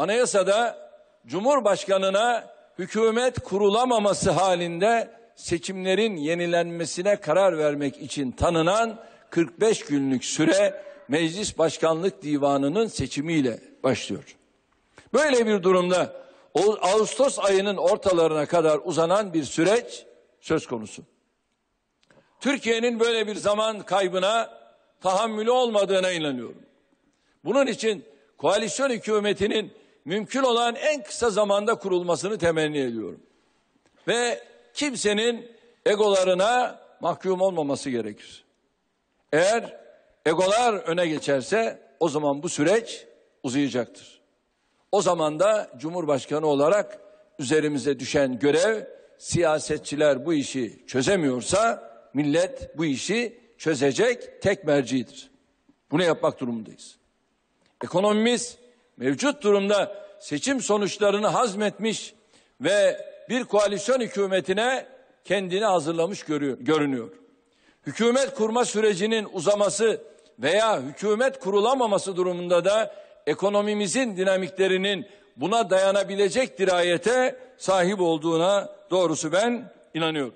Anayasada Cumhurbaşkanına hükümet kurulamaması halinde seçimlerin yenilenmesine karar vermek için tanınan 45 günlük süre Meclis Başkanlık Divanı'nın seçimiyle başlıyor. Böyle bir durumda Ağustos ayının ortalarına kadar uzanan bir süreç söz konusu. Türkiye'nin böyle bir zaman kaybına tahammülü olmadığına inanıyorum. Bunun için koalisyon hükümetinin mümkün olan en kısa zamanda kurulmasını temenni ediyorum. Ve kimsenin egolarına mahkum olmaması gerekir. Eğer egolar öne geçerse o zaman bu süreç uzayacaktır. O zaman da Cumhurbaşkanı olarak üzerimize düşen görev siyasetçiler bu işi çözemiyorsa millet bu işi çözecek tek mercidir. Bunu yapmak durumundayız. Ekonomimiz mevcut durumda seçim sonuçlarını hazmetmiş ve bir koalisyon hükümetine kendini hazırlamış görüyor, görünüyor. Hükümet kurma sürecinin uzaması veya hükümet kurulamaması durumunda da ekonomimizin dinamiklerinin buna dayanabilecek dirayete sahip olduğuna doğrusu ben inanıyorum.